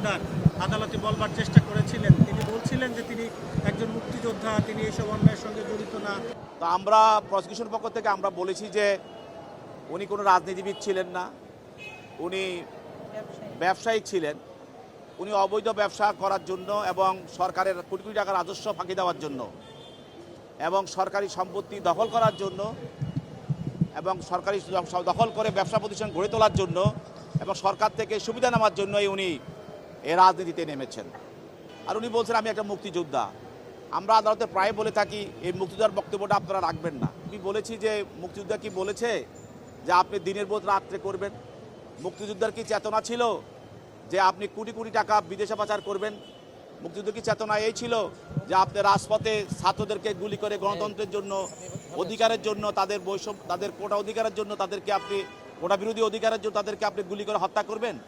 মজুমদার আদালতে বলবার চেষ্টা করেছিলেন। তিনি বলছিলেন যে তিনি একজন মুক্তিযোদ্ধা, তিনি এইসব অন্যায়ের সঙ্গে জড়িত না। তো আমরা প্রসিকিউশন পক্ষ থেকে আমরা বলেছি যে উনি কোনো রাজনীতিবিদ ছিলেন না। উনি ব্যবসায়ী ছিলেন। উনি অবৈধ ব্যবসা করার জন্য এবং সরকারের কোটি কোটি টাকা রাজস্ব ফাঁকি দেওয়ার জন্য এবং সরকারি সম্পত্তি দখল করার জন্য এবং সরকারি দখল করে ব্যবসা প্রতিষ্ঠান গড়ে তোলার জন্য এবং সরকার থেকে সুবিধা নেওয়ার জন্যই উনি এ রাজনীতিতে নেমেছেন। আর উনি বলছেন, আমি একটা মুক্তিযোদ্ধা। আমরা আদালতে প্রায় বলে থাকি, এই মুক্তিযোদ্ধার বক্তব্যটা আপনারা রাখবেন না। আমি বলেছি যে, মুক্তিযোদ্ধা কি বলেছে যে, আপনি দিনের বোধ রাত্রে করবেন? মুক্তিযোদ্ধার কি চেতনা ছিল যে, আপনি কোটি কোটি টাকা বিদেশে পাচার করবেন? মুক্তিযুদ্ধ কি চেতনা এই ছিল যে, আপনি রাজপথে ছাত্রদেরকে গুলি করে গণতন্ত্রের জন্য, অধিকারের জন্য, তাদের বৈষম্য, তাদের কোটা অধিকারের জন্য, তাদেরকে আপনি, কোটা বিরোধী অধিকারের জন্য তাদেরকে আপনি গুলি করে হত্যা করবেন?